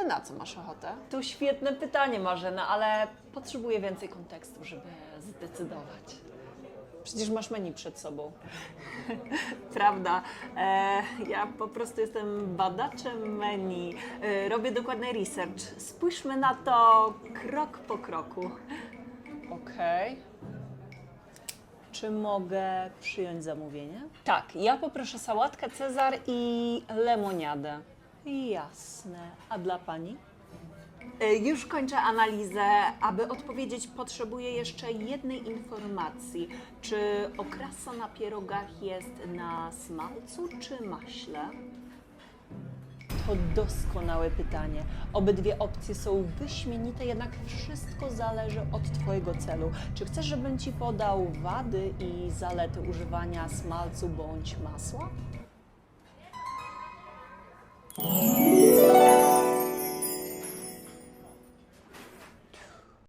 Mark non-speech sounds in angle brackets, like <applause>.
ty na co masz ochotę? To świetne pytanie, Marzena, ale potrzebuję więcej kontekstu, żeby zdecydować. Przecież masz menu przed sobą. <laughs> Prawda. E, ja po prostu jestem badaczem menu. E, robię dokładny research. Spójrzmy na to krok po kroku. Okej. Czy mogę przyjąć zamówienie? Tak, ja poproszę sałatkę Cezar i lemoniadę. Jasne. A dla pani? E, Już kończę analizę. Aby odpowiedzieć, potrzebuję jeszcze jednej informacji. Czy okrasa na pierogach jest na smalcu czy maśle? To doskonałe pytanie. Obydwie opcje są wyśmienite, jednak wszystko zależy od Twojego celu. Czy chcesz, żebym Ci podał wady i zalety używania smalcu bądź masła?